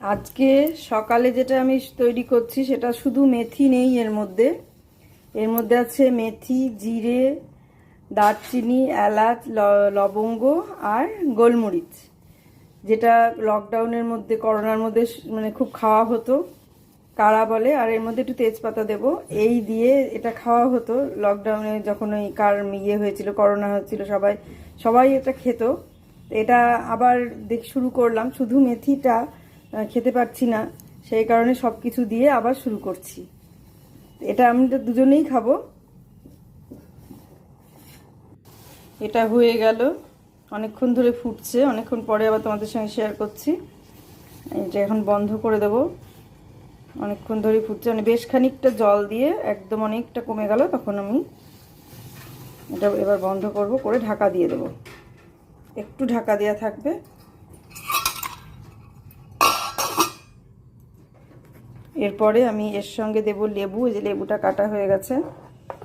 আজকে সকালে যেটা আমি তৈরি করছি সেটা শুধু মেথি নেই এর মধ্যে। এর মধ্যে আছে মেথি, জিরে, দারচিনি, এলাচ লবঙ্গ আর গোলমরিচ। যেটা লকডাউনের মধ্যে, করোনার মধ্যে মানে খুব খাওয়া হতো, কারা বলে, আর এর মধ্যে একটু তেজপাতা দেব। এই দিয়ে এটা খাওয়া হতো লকডাউনে যখন ওই কার ইয়ে হয়েছিল, করোনা হয়েছিল, সবাই সবাই এটা খেত। এটা আবার দেখ, শুরু করলাম। শুধু মেথিটা খেতে পারছি না। সেই কারণে সব কিছু দিয়ে আবার শুরু করছি। এটা আমি তো দুজনেই খাব। এটা হয়ে গেল। অনেকক্ষণ ধরে ফুটছে। অনেকক্ষণ পরে আবার তোমাদের সঙ্গে শেয়ার করছি। এটা এখন বন্ধ করে দেব। অনেকক্ষণ ধরে ফুটছে। মানে বেশ খানিকটা জল দিয়ে একদম অনেকটা কমে গেল। তখন আমি এটা এবার বন্ধ করব। করে ঢাকা দিয়ে দেব। একটু ঢাকা দেওয়া থাকবে। এরপরে আমি এর সঙ্গে দেব লেবু, এই যে লেবুটা কাটা হয়ে গেছে।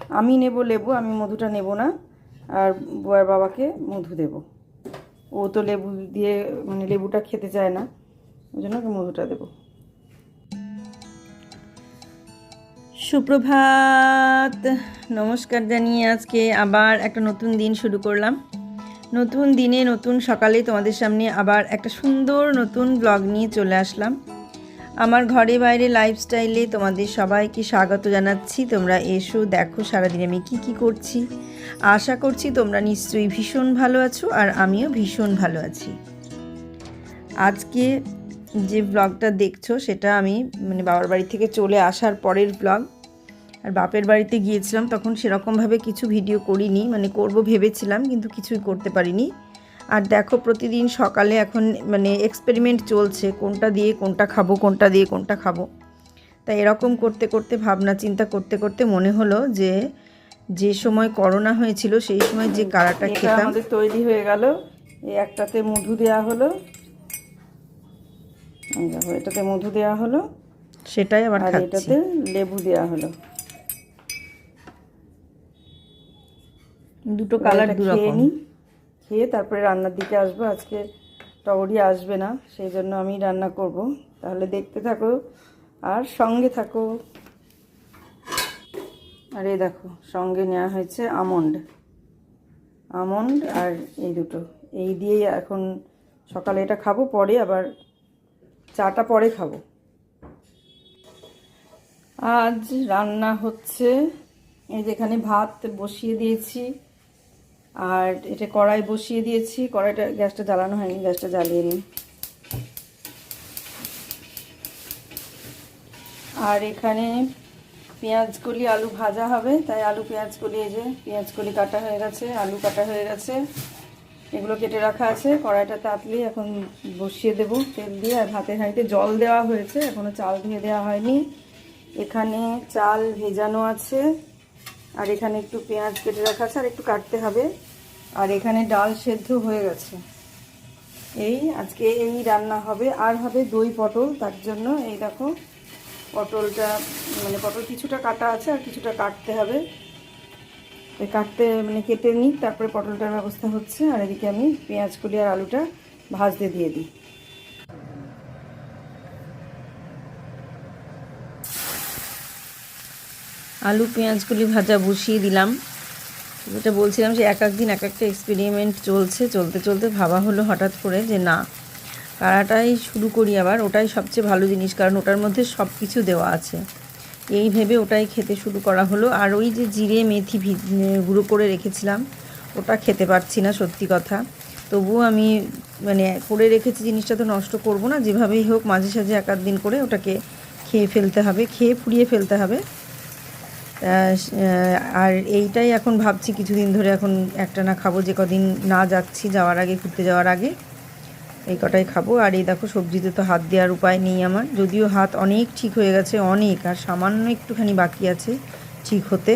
আমি নেব লেবু, আমি মধুটা নেব না। আর বউয়ের বাবাকে মধু দেব। ও তো লেবু দিয়ে মানে লেবুটা খেতে চায় না। ওই জন্য মধুটা দেবো। সুপ্রভাত। নমস্কার জানিয়ে আজকে আবার একটা নতুন দিন শুরু করলাম। নতুন দিনে, নতুন সকালে তোমাদের সামনে আবার একটা সুন্দর নতুন ব্লগ নিয়ে চলে আসলাম। আমার ঘরে বাইরে লাইফস্টাইলে তোমাদের সবাইকে স্বাগত জানাচ্ছি। তোমরা এসো, দেখো সারাদিন আমি কি কি করছি। আশা করছি তোমরা নিশ্চয়ই ভীষণ ভালো আছো আর আমিও ভীষণ ভালো আছি। আজকে যে ব্লগটা দেখছ, সেটা আমি মানে বাবার বাড়ি থেকে চলে আসার পরের ব্লগ আর বাপের বাড়িতে গিয়েছিলাম, তখন সেরকমভাবে কিছু ভিডিও করিনি। মানে করব ভেবেছিলাম, কিন্তু কিছুই করতে পারিনি। আর দেখো প্রতিদিন সকালে এখন মানে এক্সপেরিমেন্ট চলছে কোনটা দিয়ে কোনটা খাব কোনটা দিয়ে কোনটা খাব। তাই এরকম করতে করতে ভাবনা চিন্তা করতে করতে মনে হলো যে যে সময় করোনা হয়েছিল সেই সময় যে কারাটা খেতাম। আমাদের তৈরি হয়ে গেল। এই একটাতে মধু দেওয়া হলো। এটাতে মধু দেওয়া হলো। সেটাই আবার আর এটাতে লেবু দেওয়া হলো। দুটো কালার দু রকম খেয়ে তারপরে রান্নার দিকে আসব। আজকে টগরি আসবে না, সেই জন্য আমি রান্না করব। তাহলে দেখতে থাকো আর সঙ্গে থাকো। আর এই দেখো, সঙ্গে নেওয়া হয়েছে আমন্ড। আমন্ড আর এই দুটো। এই দিয়েই এখন সকালে এটা খাব, পরে আবার চাটা পরে খাব। আজ রান্না হচ্ছে, এই যেখানে ভাত বসিয়ে দিয়েছি। আর এটা কড়াই বসিয়ে দিয়েছি। কড়াইটা, গ্যাসটা জ্বালানো হয়নি, গ্যাসটা জ্বালিয়ে নিই। আর এখানে পেঁয়াজ কলি আলু ভাজা হবে, তাই আলু পেঁয়াজ কলি এই যে পেঁয়াজ কলি কাটা হয়ে গেছে, আলু কাটা হয়ে গেছে। এগুলো কেটে রাখা আছে, কড়াইটা তাতলি এখন বসিয়ে দেব তেল দিয়ে। আর ভাতের হাঁড়িতে জল দেওয়া হয়েছে এখনও চাল ধুয়ে দেওয়া হয়নি। এখানে চাল ভেজানো আছে। আর এখানে একটু পেঁয়াজ কেটে রাখা আছে, আর একটু কাটতে হবে। আর এখানে ডাল সেদ্ধ হয়ে গেছে। এই আজকে এই রান্না হবে। আর হবে দই পটল, তার জন্য এই দেখো পটলটা মানে পটল কিছুটা কাটা আছে আর কিছুটা কাটতে হবে। কাটতে মানে কেটে নিই, তারপরে পটলটার ব্যবস্থা হচ্ছে। আর এদিকে আমি পেঁয়াজ কলি আর আলুটা ভাজতে দিয়ে দিই। আলু, পেঁয়াজগুলি ভাজা বসিয়ে দিলাম। যেটা বলছিলাম যে এক এক দিন এক একটা এক্সপেরিমেন্ট চলছে, চলতে চলতে ভাবা হলো হঠাৎ করে যে না, কারাটাই শুরু করি আবার, ওটাই সবচেয়ে ভালো জিনিস, কারণ ওটার মধ্যে সব কিছু দেওয়া আছে। এই ভেবে ওটাই খেতে শুরু করা হলো। আর ওই যে জিরে, মেথি গুঁড়ো করে রেখেছিলাম, ওটা খেতে পারছি না, সত্যি কথা। তবুও আমি মানে করে রেখেছি জিনিসটা তো নষ্ট করব না, যেভাবেই হোক মাঝে সাঝে এক দিন করে ওটাকে খেয়ে ফেলতে হবে, খেয়ে ফুরিয়ে ফেলতে হবে। আর এইটাই এখন ভাবছি কিছুদিন ধরে এখন একটা না খাব, যে কদিন না যাচ্ছি, যাওয়ার আগে, ঘুরতে যাওয়ার আগে, এই কটাই খাব। আর এই দেখো, সবজিতে তো হাত দেওয়ার উপায় নেই আমার। যদিও হাত অনেক ঠিক হয়ে গেছে, অনেক, আর সামান্য একটুখানি বাকি আছে ঠিক হতে।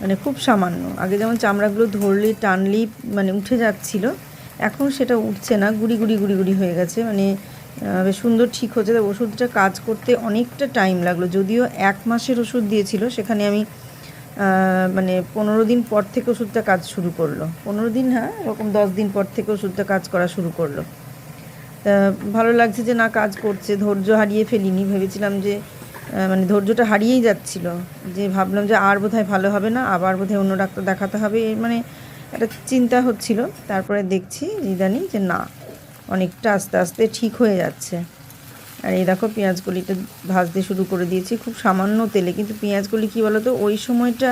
মানে খুব সামান্য। আগে যেমন চামড়াগুলো ধরলে, টানলেই মানে উঠে যাচ্ছিল, এখন সেটা উঠছে না, গুড়ি গুড়ি গুড়ি গুড়ি হয়ে গেছে। মানে বেশ সুন্দর ঠিক হচ্ছে। তো ওষুধটা কাজ করতে অনেকটা টাইম লাগল। যদিও এক মাসের ওষুধ দিয়েছিল, সেখানে আমি মানে পনেরো দিন পর থেকে ওষুধটা কাজ শুরু করল। পনেরো দিন হ্যাঁ এরকম দশ দিন পর থেকে ওষুধটা কাজ করা শুরু করল। তা ভালো লাগছে যে না, কাজ করছে, ধৈর্য হারিয়ে ফেলিনি। ভেবেছিলাম যে মানে ধৈর্যটা হারিয়েই যাচ্ছিল। যে ভাবলাম যে আর বোধহয় ভালো হবে না, আবার বোধহয় অন্য ডাক্তার দেখাতে হবে মানে একটা চিন্তা হচ্ছিল। তারপরে দেখছি ইদানি যে না অনেকটা আস্তে আস্তে ঠিক হয়ে যাচ্ছে। আর এই দেখো পেঁয়াজকলিটা ভাজতে শুরু করে দিয়েছি খুব সামান্য তেলে, কিন্তু পেঁয়াজকলি কী বলো তো ওই সময়টা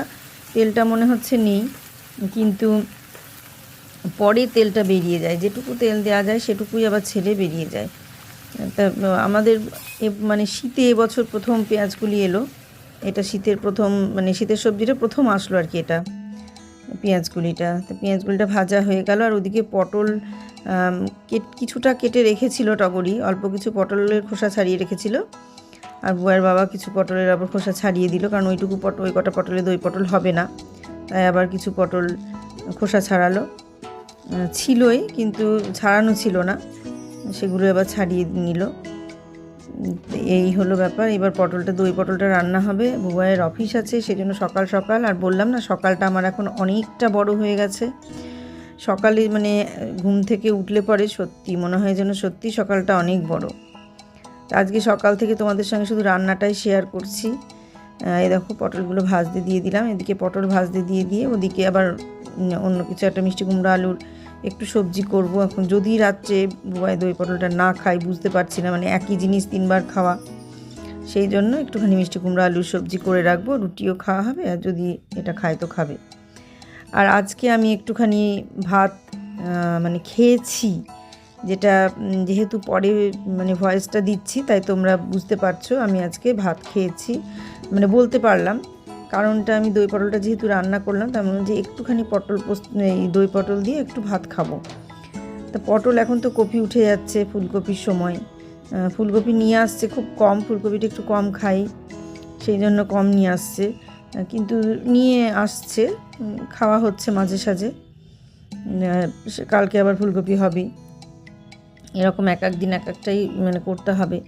তেলটা মনে হচ্ছে নেই, কিন্তু পরে তেলটা বেরিয়ে যায়। যেটুকু তেল দেওয়া যায় সেটুকুই আবার ছেড়ে বেরিয়ে যায়। তা, আমাদের মানে শীতে এবছর প্রথম পেঁয়াজগুলি এলো। এটা শীতের প্রথম মানে শীতের সবজিটা প্রথম আসলো আর কি এটা। পেঁয়াজগুলিটা। তো পেঁয়াজগুলিটা ভাজা হয়ে গেল আর ওদিকে পটল কিছুটা কেটে রেখেছিল টগরি অল্প কিছু পটলের খোসা ছাড়িয়ে রেখেছিল। আর বুয়ার বাবা কিছু পটলের আবার খোসা ছাড়িয়ে দিল, কারণ ওইটুকু পটল ওই কটা পটলে দই পটল হবে না। তাই আবার কিছু পটল খোসা ছাড়ালো। ছিলই, কিন্তু ছাড়ানো ছিল না। সেগুলো এবার ছাড়িয়ে নিল। এই হলো ব্যাপার। এবার পটলটা, দই পটলটা রান্না হবে। বুবাইয়ের অফিস আছে, সেজন্য সকাল সকাল। আর বললাম না, সকালটা আমার এখন অনেকটা বড় হয়ে গেছে। সকালে মানে ঘুম থেকে উঠলে পরে সত্যি মনে হয় যেন সত্যি সকালটা অনেক বড়। আজকে সকাল থেকে তোমাদের সঙ্গে শুধু রান্নাটাই শেয়ার করছি। এই দেখো পটলগুলো ভাজতে দিয়ে দিলাম। এদিকে পটল ভাজতে দিয়ে দিয়ে ওদিকে আবার অন্য কিছু, একটা মিষ্টি কুমড়ো, আলুর একটু সবজি করব। এখন যদি রাত্রে বুবাই দই পটলটা না খাই, বুঝতে পারছি না মানে একই জিনিস তিনবার খাওয়া। সেই জন্য একটুখানি মিষ্টি কুমড়ো, আলুর সবজি করে রাখব, রুটিও খাওয়া হবে, আর যদি এটা খায় তো খাবে। আর আজকে আমি একটুখানি ভাত মানে খেয়েছি, যেটা যেহেতু পরে মানে ভয়েসটা দিচ্ছি, তাই তোমরা বুঝতে পারছ, আমি আজকে ভাত খেয়েছি। মানে বলতে পারলাম কারণটা আমি দই পটলটা যেহেতু রান্না করলাম, তার মধ্যে একটুখানি পটল এই দই পটল দিয়ে একটু ভাত খাব। তা পটল এখন তো কপি উঠে যাচ্ছে ফুলকপির সময়। ফুলকপি নিয়ে আসছে খুব কম, ফুলকপিটা একটু কম খাই, সেই জন্য কম নিয়ে আসছে। কিন্তু নিয়ে আসছে খাওয়া হচ্ছে মাঝে সাঝে। কালকে আবার ফুলকপি হবে। এরকম এক এক দিন এক একটাই মানে করতে হবে।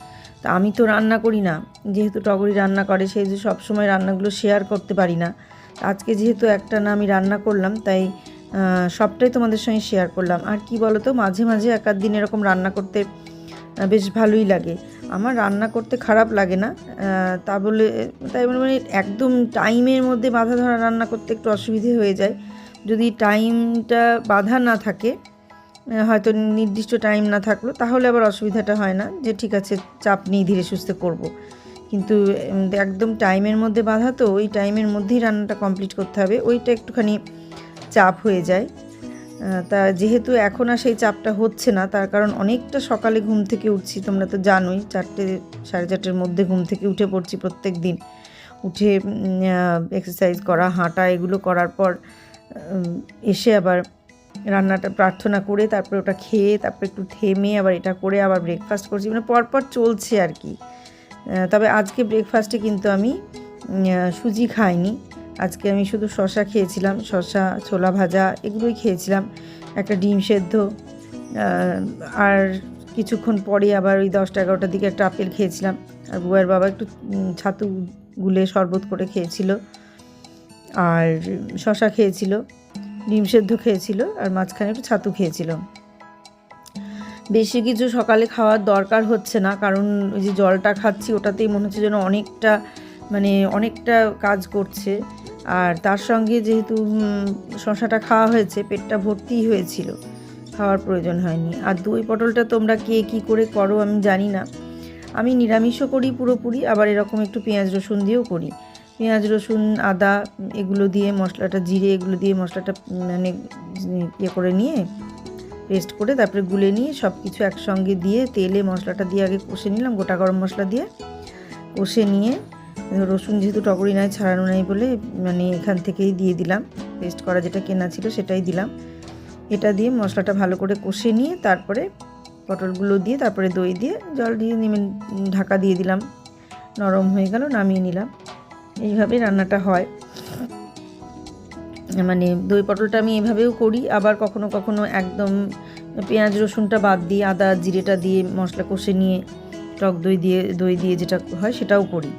তা আমি তো রান্না করি না, যেহেতু টগরি রান্না করে, সেই যে সবসময় রান্নাগুলো শেয়ার করতে পারি না। আজকে যেহেতু একটা না আমি রান্না করলাম, তাই সবটাই তোমাদের সঙ্গে শেয়ার করলাম। আর কি বলো তো মাঝে মাঝে এক দিন এরকম রান্না করতে বেশ ভালোই লাগে। আমার রান্না করতে খারাপ লাগে না তা বলে, তাই মানে একদম টাইমের মধ্যে বাধা ধরা রান্না করতে একটু অসুবিধে হয়ে যায়। যদি টাইমটা বাধা না থাকে হয়তো নির্দিষ্ট টাইম না থাকল, তাহলে আবার অসুবিধাটা হয় না যে ঠিক আছে, চাপ নেই, ধীরে সুস্থে করব। কিন্তু একদম টাইমের মধ্যে বাধা তো, ওই টাইমের মধ্যেই রান্নাটা কমপ্লিট করতে হবে, ওইটা একটুখানি চাপ হয়ে যায় তা যেহেতু এখন আর সেই চাপটা হচ্ছে না, তার কারণ অনেকটা সকালে ঘুম থেকে উঠছি, তোমরা তো জানোই, চারটে, সাড়ে চারটের মধ্যে ঘুম থেকে উঠে পড়ছি প্রত্যেক দিন উঠে এক্সারসাইজ করা, হাঁটা, এগুলো করার পর এসে আবার রান্নাটা প্রার্থনা করে, তারপরে ওটা খেয়ে, তারপরে একটু থেমে আবার এটা করে আবার ব্রেকফাস্ট করছি। মানে পরপর চলছে আর কি। তবে আজকে ব্রেকফাস্টে কিন্তু আমি সুজি খাইনি। আজকে আমি শুধু শশা খেয়েছিলাম শশা ছোলা ভাজা এগুলোই খেয়েছিলাম। একটা ডিম সেদ্ধ আর কিছুক্ষণ পরে আবার ওই দশটা এগারোটার দিকে একটা আপেল খেয়েছিলাম। আর বুয়ের বাবা একটু ছাতু গুলে শরবত করে খেয়েছিল। আর শশা খেয়েছিল। ডিম সেদ্ধ খেয়েছিল আর মাঝখানে একটু ছাতু খেয়েছিল বেশি কিছু সকালে খাওয়ার দরকার হচ্ছে না, কারণ ওই যে জলটা খাচ্ছি ওটাতেই মনে হচ্ছে যেন অনেকটা মানে অনেকটা কাজ করছে। আর তার সঙ্গে যেহেতু শশাটা খাওয়া হয়েছে, পেটটা ভর্তিই হয়েছিল, খাওয়ার প্রয়োজন হয়নি। আর দই পটলটা তোমরা কে কী করে করো আমি জানি না। আমি নিরামিষও করি পুরোপুরি, আবার এরকম একটু পেঁয়াজ রসুন দিয়েও করি। পেঁয়াজ, রসুন, আদা এগুলো দিয়ে মশলাটা, জিরে এগুলো দিয়ে মশলাটা মানে ইয়ে করে নিয়ে পেস্ট করে তারপরে গুলে নিয়ে সব কিছু একসঙ্গে দিয়ে তেলে মশলাটা দিয়ে আগে কষে নিলাম, গোটা গরম মশলা দিয়ে কষে নিয়ে রসুন যেহেতু টকরি নাই, ছাড়ানো নাই বলে মানে এখান থেকেই দিয়ে দিলাম। পেস্ট করা যেটা কেনা ছিল সেটাই দিলাম। এটা দিয়ে মশলাটা ভালো করে কষে নিয়ে তারপরে পটলগুলো দিয়ে তারপরে দই দিয়ে জল দিয়ে নেমে ঢাকা দিয়ে দিলাম। নরম হয়ে গেল, নামিয়ে নিলাম। এইভাবে রান্নাটা হয়। মানে দই পটলটা আমি এভাবেও করি, আবার কখনো কখনো একদম পেঁয়াজ, রসুনটা বাদ দিয়ে আদা, জিরেটা দিয়ে মশলা কষে নিয়ে টক দই দিয়ে দই দিয়ে যেটা হয় সেটাও করি।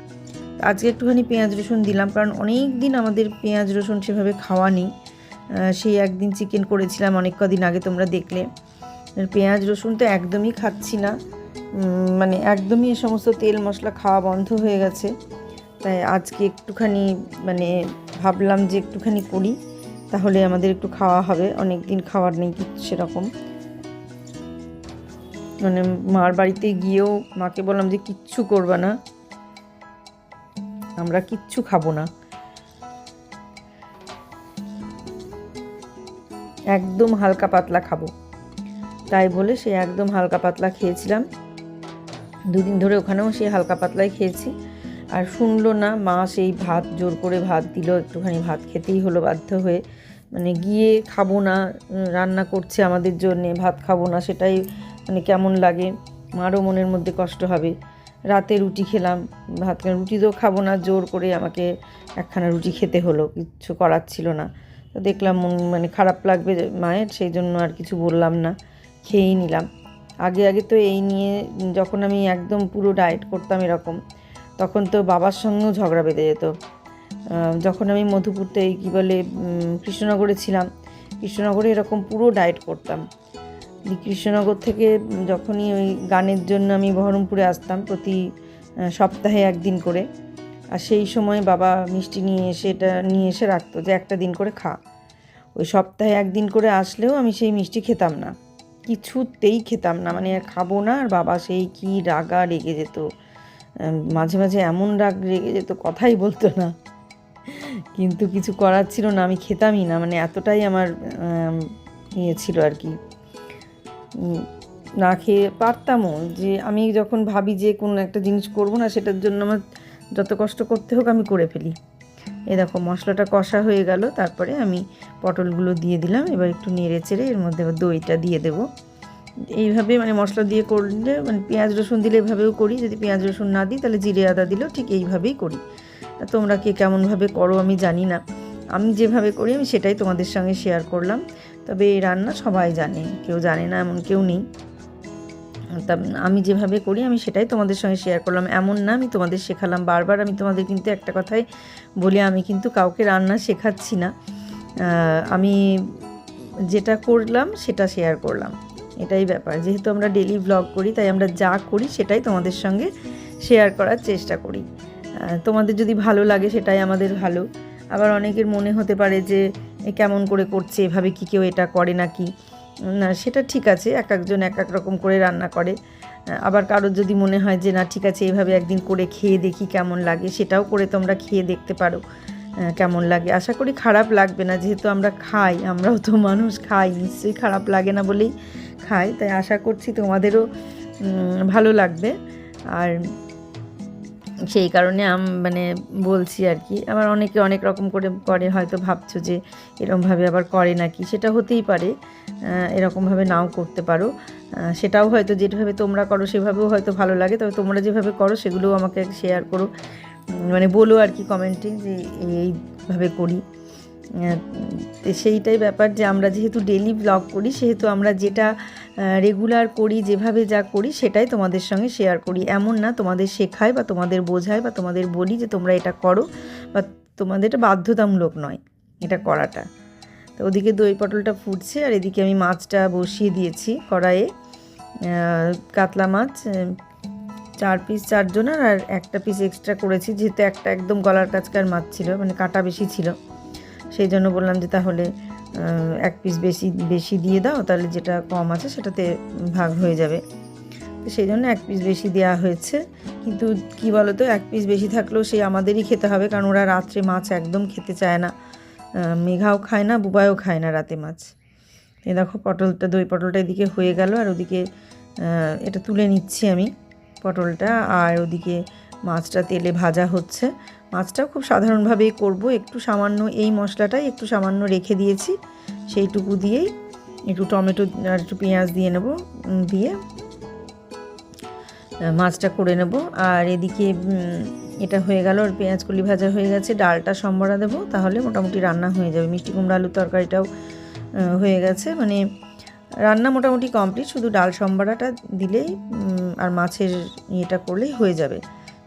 আজকে একটুখানি পেঁয়াজ, রসুন দিলাম, কারণ অনেক দিন আমাদের পেঁয়াজ, রসুন সেভাবে খাওয়া নেই। সেই একদিন চিকেন করেছিলাম অনেক কদিন আগে তোমরা দেখলে। পেঁয়াজ, রসুন তো একদমই খাচ্ছি না। মানে একদমই এ সমস্ত তেল মশলা খাওয়া বন্ধ হয়ে গেছে। তাই আজকে একটুখানি মানে ভাবলাম যে একটুখানি করি, তাহলে আমাদের একটু খাওয়া হবে। অনেক দিন খাওয়ার নেই কিছু সেরকম। মানে মার বাড়িতে গিয়েও মাকে বললাম যে কিচ্ছু করবা না। আমরা কিচ্ছু খাব না। একদম হালকা পাতলা খাব। তাই বলে সে একদম হালকা পাতলা খেয়েছিলাম। দুদিন ধরে ওখানেও সেই হালকা পাতলাই খেয়েছি। আর শুনলো না, মা সেই ভাত জোর করে ভাত দিল, একটুখানি ভাত খেতেই হলো বাধ্য হয়ে। মানে গিয়ে খাব না রান্না করছে আমাদের জন্যে, ভাত খাব না, সেটাই মানে কেমন লাগে। মারও মনের মধ্যে কষ্ট হবে। রাতে রুটি খেলাম, ভাত রুটি তো খাব না, জোর করে আমাকে একখানা রুটি খেতে হলো, কিচ্ছু করার ছিল না। তো দেখলাম মন- মানে খারাপ লাগবে মায়ের, সেই জন্য আর কিছু বললাম না, খেয়েই নিলাম। আগে আগে তো এই নিয়ে যখন আমি একদম পুরো ডায়েট করতাম এরকম তখন তো বাবার সঙ্গেও ঝগড়া বেঁধে যেত। যখন আমি মধুপুরতে এই কী বলে কৃষ্ণনগরে ছিলাম, কৃষ্ণনগরে এরকম পুরো ডায়েট করতাম। কৃষ্ণনগর থেকে যখনই ওই গানের জন্য আমি বহরমপুরে আসতাম প্রতি সপ্তাহে একদিন করে। আর সেই সময় বাবা মিষ্টি নিয়ে এসে এটা নিয়ে এসে রাখতো যে একটা দিন করে খা। ওই সপ্তাহে একদিন করে আসলেও আমি সেই মিষ্টি খেতাম না। কিছুতেই খেতাম না মানে খাব না, আর বাবা সেই কি রাগা রেগে যেত। মাঝে মাঝে এমন রাগ রেগে যেত, কথাই বলতো না। কিন্তু কিছু করার ছিল না, আমি খেতামই না মানে এতটাই আমার ইয়ে ছিল আর কি। না খেয়ে পারতামও যে আমি যখন ভাবি যে কোনো একটা জিনিস করব না, সেটার জন্য আমার যত কষ্ট করতে হোক আমি করে ফেলি। এই দেখো, মশলাটা কষা হয়ে গেল, তারপরে আমি পটলগুলো দিয়ে দিলাম, এবার একটু নেড়ে চেড়ে এর মধ্যে আবার দইটা দিয়ে দেবো। এইভাবে মানে মশলা দিয়ে করলে মানে পেঁয়াজ, রসুন দিলে এভাবেও করি, যদি পেঁয়াজ, রসুন না দিই তাহলে জিরে আদা দিলেও ঠিক এইভাবেই করি। তোমরা কে কেমনভাবে করো আমি জানি না। আমি যেভাবে করি আমি সেটাই তোমাদের সঙ্গে শেয়ার করলাম। তবে এই রান্না সবাই জানে, কেউ জানে না, এমন কেউ নেই। তা আমি যেভাবে করি আমি সেটাই তোমাদের সঙ্গে শেয়ার করলাম। এমন না আমি তোমাদের শেখালাম। বারবার আমি তোমাদের কিন্তু একটা কথাই বলি, আমি কিন্তু কাউকে রান্না শেখাচ্ছি না। আমি যেটা করলাম সেটা শেয়ার করলাম। এটাই ব্যাপার। যেহেতু আমরা ডেলি ব্লগ করি, তাই আমরা যা করি সেটাই তোমাদের সঙ্গে শেয়ার করার চেষ্টা করি। তোমাদের যদি ভালো লাগে সেটাই আমাদের ভালো। আবার অনেকের মনে হতে পারে যে কেমন করে করছে, এভাবে কি কেউ এটা করে নাকি? না, সেটা ঠিক আছে, এক একজন এক এক রকম করে রান্না করে। আবার কারোর যদি মনে হয় যে, না, ঠিক আছে, এভাবে একদিন করে খেয়ে দেখি কেমন লাগে সেটাও করে তোমরা খেয়ে দেখতে পারো কেমন লাগে। আশা করি খারাপ লাগবে না, যেহেতু আমরা খাই, আমরাও তো মানুষ খাই, নিশ্চয়ই খারাপ লাগে না বলেই খাই, তাই আশা করছি তোমাদেরও ভালো লাগবে। আর সেই কারণে আম মানে বলছি আর কি আবার অনেকে অনেক রকম করে করে হয়তো ভাবছ যে এরকমভাবে আবার করে নাকি, সেটা হতেই পারে এরকমভাবে নাও করতে পারো। সেটাও হয়তো যেভাবে তোমরা করো, সেভাবেও হয়তো ভালো লাগে, তবে তোমরা যেভাবে করো, সেগুলোও আমাকে শেয়ার করো। মানে বলো আর কি কমেন্টে যে এইভাবে করি। সেইটাই ব্যাপার যে আমরা যেহেতু ডেলি ব্লগ করি, সেহেতু আমরা যেটা রেগুলার করি, যেভাবে যা করি, সেটাই তোমাদের সঙ্গে শেয়ার করি। এমন না তোমাদের শেখায় বা তোমাদের বোঝায় বা তোমাদের বলি যে তোমরা এটা করো বা তোমাদের এটা বাধ্যতামূলক নয় এটা করাটা। তো ওদিকে দই পটলটা ফুটছে আর এদিকে আমি মাছটা বসিয়ে দিয়েছি কড়াইয়ে। কাতলা মাছ চার পিস চারজনের আর একটা পিস এক্সট্রা করেছি, যেহেতু একটা একদম গলার কাছকার মাছ ছিল মানে কাটা বেশি ছিল। সেই জন্য বললাম যে তাহলে এক পিস বেশি বেশি দিয়ে দাও, তাহলে যেটা কম আছে সেটাতে ভাগ হয়ে যাবে। তো সেই জন্য এক পিস বেশি দেওয়া হয়েছে। কিন্তু কি বলো তো এক পিস বেশি থাকলেও সেই আমাদেরই খেতে হবে, কারণ ওরা রাত্রে মাছ একদম খেতে চায় না। মেঘাও খায় না বুবায়ও খায় না রাতে মাছ। এ দেখো পটলটা, দই পটলটা এদিকে হয়ে গেল, আর ওদিকে এটা তুলে নিচ্ছি আমি পটলটা, আর ওদিকে মাছটা তেলে ভাজা হচ্ছে। মাছটাও খুব সাধারণভাবেই করব। একটু সামান্য এই মশলাটাই একটু সামান্য রেখে দিয়েছি। সেইটুকু দিয়েই একটু টমেটো আর একটু পেঁয়াজ দিয়ে নেব দিয়ে মাছটা করে নেব। আর এদিকে এটা হয়ে গেল, আর পেঁয়াজ কলি ভাজা হয়ে গেছে। ডালটা সম্বরা দেবো, তাহলে মোটামুটি রান্না হয়ে যাবে। মিষ্টি কুমড়া আলুর তরকারিটাও হয়ে গেছে। মানে রান্না মোটামুটি কমপ্লিট। শুধু ডাল সম্বরাটা দিলেই আর মাছের ইয়েটা করলেই হয়ে যাবে।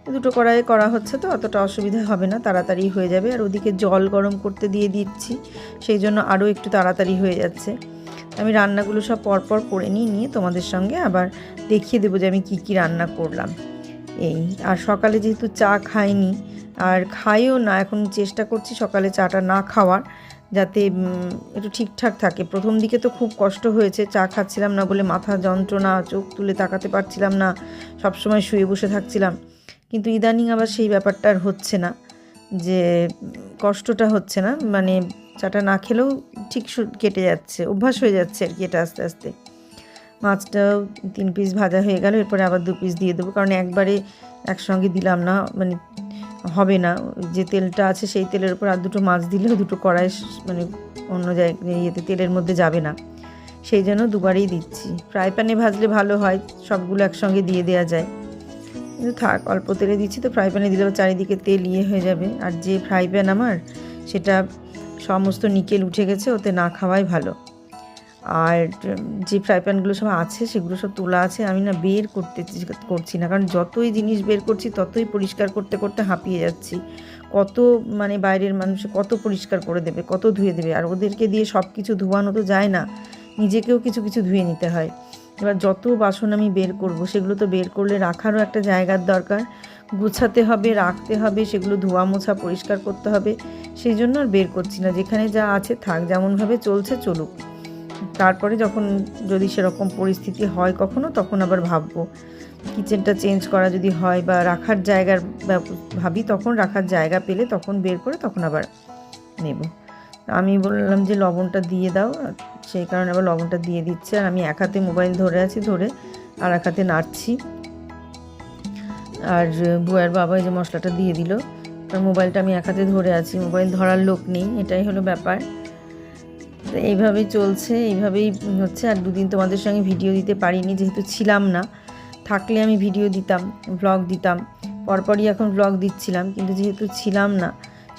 দুটো কড়াইয়ে করা হচ্ছে তো, অতটা অসুবিধা হবে না, তাড়াতাড়ি হয়ে যাবে। আর ওদিকে জল গরম করতে দিয়ে দিচ্ছি, সেই জন্য আরও একটু তাড়াতাড়ি হয়ে যাচ্ছে। আমি রান্নাগুলো সব পরপর করে নিয়ে নিয়ে তোমাদের সঙ্গে আবার দেখিয়ে দেবো যে আমি কি কি রান্না করলাম। এই, আর সকালে যেহেতু চা খাইনি, আর খাইও না, এখন চেষ্টা করছি সকালে চাটা না খাওয়ার, যাতে একটু ঠিকঠাক থাকে। প্রথম দিকে তো খুব কষ্ট হয়েছে, চা খাচ্ছিলাম না বলে মাথা যন্ত্রণা, চোখ তুলে তাকাতে পারছিলাম না, সবসময় শুয়ে বসে থাকছিলাম। কিন্তু ইদানিং আবার সেই ব্যাপারটা আর হচ্ছে না, যে কষ্টটা হচ্ছে না মানে চাটা না খেলেও ঠিক কেটে যাচ্ছে, অভ্যাস হয়ে যাচ্ছে আর কি এটা আস্তে আস্তে। মাছটাও তিন পিস ভাজা হয়ে গেল, এরপরে আবার দু পিস দিয়ে দেবো, কারণ একবারে একসঙ্গে দিলাম না মানে হবে না যে তেলটা আছে সেই তেলের উপর আর দুটো মাছ দিলেও দুটো কড়াই মানে অন্য জায়গায় ইয়েতে তেলের মধ্যে যাবে না। সেই জন্য দুবারেই দিচ্ছি। ফ্রাই প্যানে ভাজলে ভালো হয়, সবগুলো একসঙ্গে দিয়ে দেওয়া যায়। কিন্তু থাক, অল্প তেলে দিচ্ছি তো, ফ্রাই প্যানে দিলে চারিদিকে তেল ইয়ে হয়ে যাবে। আর যে ফ্রাই প্যান আমার, সেটা সমস্ত নিকেল উঠে গেছে, ওতে না খাওয়াই ভালো। আর যে ফ্রাই প্যানগুলো সব আছে, সেগুলো সব তোলা আছে, আমি না বের করতে করছি না। কারণ যতই জিনিস বের করছি, ততই পরিষ্কার করতে করতে হাঁপিয়ে যাচ্ছি। কত মানে বাইরের মানুষ কত পরিষ্কার করে দেবে, কত ধুয়ে দেবে। আর ওদেরকে দিয়ে সব কিছু ধোয়ানো তো যায় না, নিজেকেও কিছু কিছু ধুয়ে নিতে হয়। এবার যত বাসন আমি বের করব, সেগুলো তো বের করলে রাখারও একটা জায়গার দরকার। গুছাতে হবে, রাখতে হবে, সেগুলো ধোয়া মোছা পরিষ্কার করতে হবে। সেই জন্য আর বের করছি না, যেখানে যা আছে থাক, যেমনভাবে চলছে চলুক। তারপরে যখন যদি সেরকম পরিস্থিতি হয় কখনো, তখন আবার ভাববো। কিচেনটা চেঞ্জ করা যদি হয় বা রাখার জায়গার ভাবি তখন রাখার জায়গা পেলে তখন বের করে তখন আবার নেব। আমি বললাম যে লবণটা দিয়ে দাও সেই কারণে আবার লবণটা দিয়ে দিচ্ছে। আর আমি এক হাতে মোবাইল ধরে আছি, ধরে আর এক হাতে নাড়ছি। আর বুয়ার বাবা এই যে মশলাটা দিয়ে দিল কারণ মোবাইলটা আমি এক হাতে ধরে আছি। মোবাইল ধরার লোক নেই, এটাই হলো ব্যাপার। তো এইভাবেই চলছে, এইভাবেই হচ্ছে। আর দুদিন তোমাদের সঙ্গে ভিডিও দিতে পারিনি, যেহেতু ছিলাম না। থাকলে আমি ভিডিও দিতাম ব্লগ দিতাম। পরপরই এখন ব্লগ দিচ্ছিলাম, কিন্তু যেহেতু ছিলাম না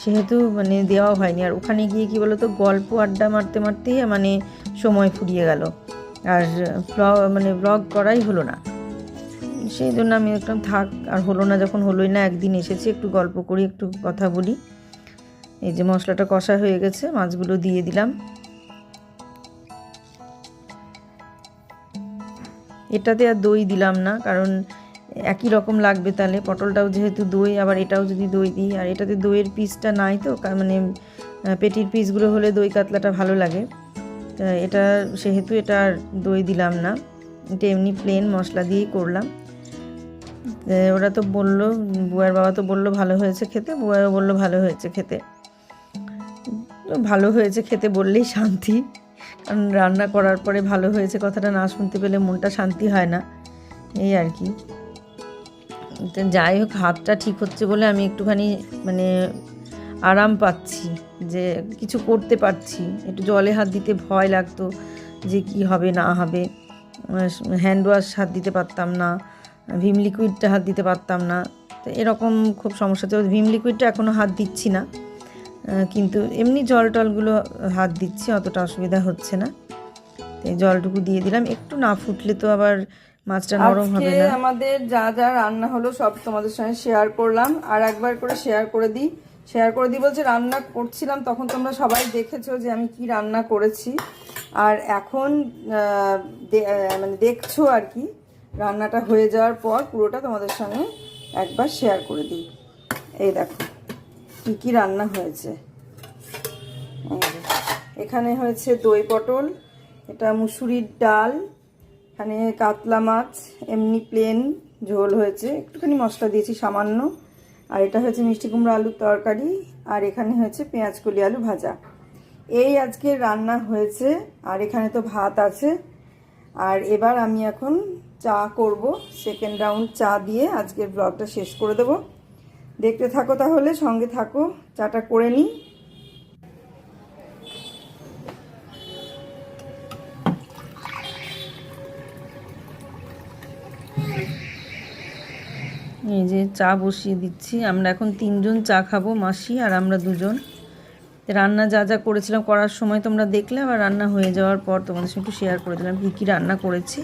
সেহেতু মানে দেওয়া হয়নি। আর ওখানে গিয়ে কি বলো তো গল্প, আড্ডা মারতে মারতেই মানে সময় ফুরিয়ে গেল। আর মানে ব্লগ করাই হলো না। সেই জন্য আমি একদম থাক, আর হলো না যখন হলোই না, একদিন এসেছি, একটু গল্প করি, একটু কথা বলি। এই যে মশলাটা কষা হয়ে গেছে, মাছগুলো দিয়ে দিলাম। এটাতে আর দই দিলাম না, কারণ একই রকম লাগবে তাহলে। পটলটাও যেহেতু দই, আবার এটাও যদি দই দিই। আর এটাতে দইয়ের পিসটা নাই তো মানে পেটির পিসগুলো হলে দই কাতলাটা ভালো লাগে। তা এটা, সেহেতু এটা আর দই দিলাম না। এটা এমনি প্লেন মশলা দিয়েই করলাম। ওরা তো বলল, বুয়ার বাবা তো বলল ভালো হয়েছে খেতে, বুয়াও বলল ভালো হয়েছে খেতে। ভালো হয়েছে খেতে বললেই শান্তি। কারণ রান্না করার পরে ভালো হয়েছে কথাটা না শুনতে পেলে মনটা শান্তি হয় না। এই আর কি। যাই হোক, হাতটা ঠিক হচ্ছে বলে আমি একটুখানি মানে আরাম পাচ্ছি যে কিছু করতে পারছি। একটু জলে হাত দিতে ভয় লাগতো যে কি হবে, না হবে। হ্যান্ড ওয়াশ হাত দিতে পারতাম না, ভিম লিকুইডটা হাত দিতে পারতাম না। তো এরকম খুব সমস্যা হচ্ছে। ভিম লিকুইডটা এখনও হাত দিচ্ছি না। কিন্তু এমনি জল টলগুলো হাত দিচ্ছি, অতটা অসুবিধা হচ্ছে না। এই জলটুকু দিয়ে দিলাম। একটু না ফুটলে তো আবার মাছটা নরম হবে না। আমাদের যা যা রান্না হলো সব তোমাদের সঙ্গে শেয়ার করলাম। আর একবার করে শেয়ার করে দিই। শেয়ার করে দিই বলছে রান্না করছিলাম তখন তোমরা সবাই দেখেছ যে আমি কি রান্না করেছি। আর এখন মানে দেখছ আর কি রান্নাটা হয়ে যাওয়ার পর পুরোটা তোমাদের সঙ্গে একবার শেয়ার করে দিই। এই দেখো কি কি রান্না হয়েছে। এখানে হয়েছে দই পটল এটা মুসুরির ডাল এখানে কাতলা মাছ, এমনি প্লেন ঝোল হয়েছে। একটুখানি মশলা দিয়েছি, সামান্য। আর এটা হয়েছে মিষ্টি কুমড়ো আলুর তরকারি, আর এখানে হয়েছে পেঁয়াজ কলি আলু ভাজা। এই আজকে রান্না হয়েছে, আর এখানে তো ভাত আছে। আর এবার আমি এখন চা করব সেকেন্ড রাউন্ড চা দিয়ে আজকের ব্লগটা শেষ করে দেব। দেখতে থাকো তাহলে, সঙ্গে থাকো, চাটা করে নিই। এই যে চা বসিয়ে দিচ্ছি। আমরা এখন তিনজন চা খাব, মাসি আর আমরা দুজন। রান্না যা যা করেছিলাম করার সময় তোমরা দেখলে, আবার রান্না হয়ে যাওয়ার পর তোমাদের সঙ্গে একটু শেয়ার করে দিলাম। কী কী রান্না করেছি।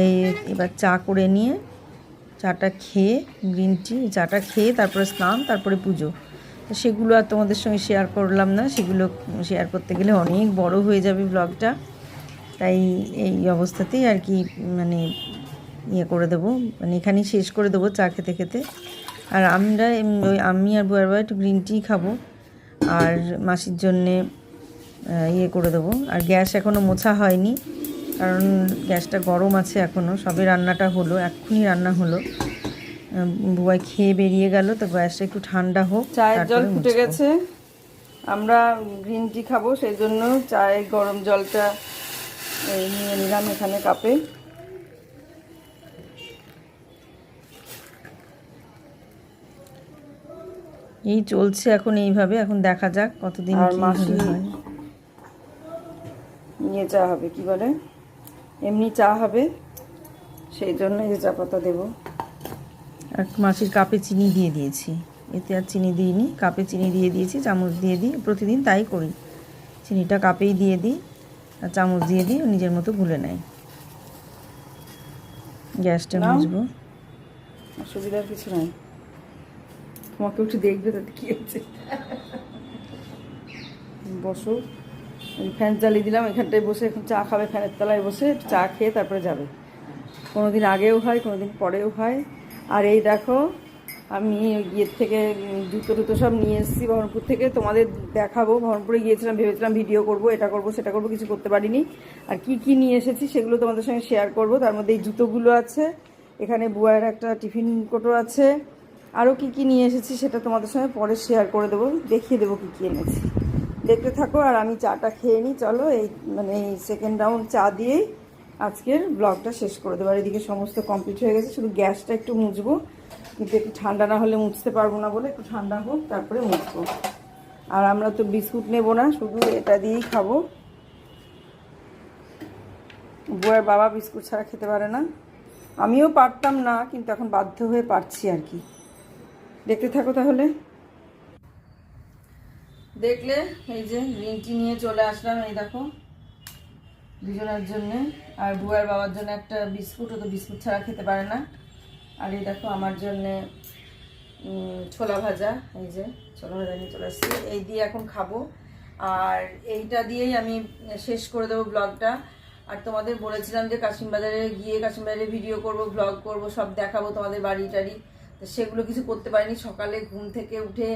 এই এবার চা করে নিয়ে চাটা খেয়ে গ্রিন টি চাটা খেয়ে তারপরে স্নান, তারপরে পুজো। সেগুলো আর তোমাদের সঙ্গে শেয়ার করলাম না। সেগুলো শেয়ার করতে গেলে অনেক বড় হয়ে যাবে ব্লগটা তাই এই অবস্থাতেই আর কি মানে ইয়ে করে দেবো। মানে এখানেই শেষ করে দেবো চা খেতে খেতে। আর আমরা ওই আমি আর বউয়ের বাবা একটু গ্রিন টি খাব। আর মাসির জন্যে ইয়ে করে দেবো। আর গ্যাস এখনও মোছা হয়নি। কারণ গ্যাসটা গরম আছে এখনও সবে রান্নাটা হলো এক্ষুনি রান্না হলো। বুয়াই খেয়ে বেরিয়ে গেল তো গ্যাসটা একটু ঠান্ডা হোক চায়ের জল ফুটে গেছে। আমরা গ্রিন টি খাব সেই জন্য চায়ের গরম জলটা নিয়ে নিলাম এখানে কাপে। এই চলছে এখন এইভাবে এখন দেখা যাক কতদিন আর মাসি নিয়ে চা হবে কি বলে? এমনি চা হবে সেই জন্য এই যে চা পাতা দেবো। এক মাসির কাপে চিনি দিয়ে দিয়েছি। এতে আর চিনি দিইনি কাপে চিনি দিয়ে দিয়েছি চামচ দিয়ে দিই প্রতিদিন তাই করি। চিনিটা কাপেই দিয়ে দিই আর চামচ দিয়ে দিই নিজের মতো গুলে নেয় গ্যাসটা। মুছবো। অসুবিধার কিছু নাই। তোমাকে একটু দেখবে তাতে কি হচ্ছে। বসো। ফ্যান চালিয়ে দিলাম, এখানটায় বসে এখন চা খাবে ফ্যানের তলায় বসে, চা খেয়ে তারপরে যাবে। কোনো দিন আগেও হয় কোনো দিন পরেও হয়। আর এই দেখো, আমি ইয়ের থেকে, জুতো টুতো সব নিয়ে এসেছি বহরমপুর থেকে। তোমাদের দেখাবো, বহরমপুরে গিয়েছিলাম, ভেবেছিলাম ভিডিও করব, এটা করব, সেটা করব, কিছু করতে পারিনি। আর কি কি নিয়ে এসেছি সেগুলো তোমাদের সঙ্গে শেয়ার করব। তার মধ্যে এই জুতোগুলো আছে, এখানে বুয়ার একটা টিফিন কোটো আছে। আরও কি কি নিয়ে এসেছি সেটা তোমাদের সঙ্গে পরে শেয়ার করে দেবো। দেখিয়ে দেবো কি কি এনেছি। দেখতে থাকো আর আমি চাটা খেয়ে নিই চলো এই মানে এই সেকেন্ড রাউন্ড চা দিয়েই আজকের ব্লগটা শেষ করে দেবো। আর এদিকে সমস্ত কমপ্লিট হয়ে গেছে, শুধু গ্যাসটা একটু মুছবো। কিন্তু একটু ঠান্ডা না হলে মুছতে পারব না বলে একটু ঠান্ডা হোক, তারপরে মুছবো। আর আমরা তো বিস্কুট নেব না, শুধু এটা দিয়েই খাব। বুয়ের বাবা বিস্কুট ছাড়া খেতে পারে না। আমিও পারতাম না, কিন্তু এখন বাধ্য হয়ে পারছি আর কি। দেখতে থাকো তাহলে। দেখলে এই যে গ্রিন টি নিয়ে চলে আসলাম, এই দেখো। দুজনের জন্য, আর বুয়ার বাবার জন্য একটা বিস্কুট, ও তো বিস্কুট ছাড়া খেতে পারে না। আর এই দেখো আমার জন্য ছোলা ভাজা, এই যে ছোলা ভাজা নিয়ে চলে আসছি। এই দিয়ে এখন খাব। আর এইটা দিয়েই আমি শেষ করে দেবো ব্লগটা। আর তোমাদের বলেছিলাম যে কাশিমবাজারে গিয়ে কাশিমবাজারে ভিডিও করব ব্লগ করব, সব দেখাবো তোমাদের বাড়ি টাড়ি সেগুলো কিছু করতে পারিনি। সকালে ঘুম থেকে উঠে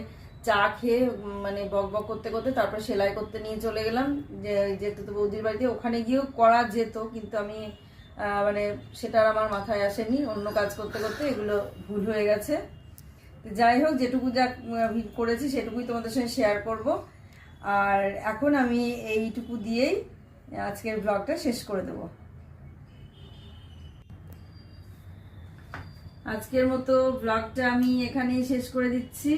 চা খেয়ে মানে বক বক করতে করতে তারপর সেলাই করতে নিয়ে চলে গেলাম। যে তো বৌদির বাড়িতে, ওখানে গিয়েও করা যেত, কিন্তু আমি মানে সেটা আমার মাথায় আসেনি। অন্য কাজ করতে করতে এগুলো ভুল হয়ে গেছে। যাই হোক, যেটুকু যা করেছি সেটুকুই তোমাদের সঙ্গে শেয়ার করব। আর এখন আমি এইটুকু দিয়েই আজকের ব্লগটা শেষ করে দেব। আজকের মতো ব্লগটা আমি এখানেই শেষ করে দিচ্ছি।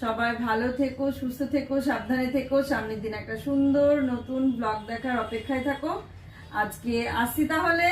সবাই ভালো থেকো, সুস্থ থেকো, সাবধানে থেকো। সামনের দিন একটা সুন্দর নতুন ব্লগ দেখার অপেক্ষায় থাকো। আজকে আসছি তাহলে।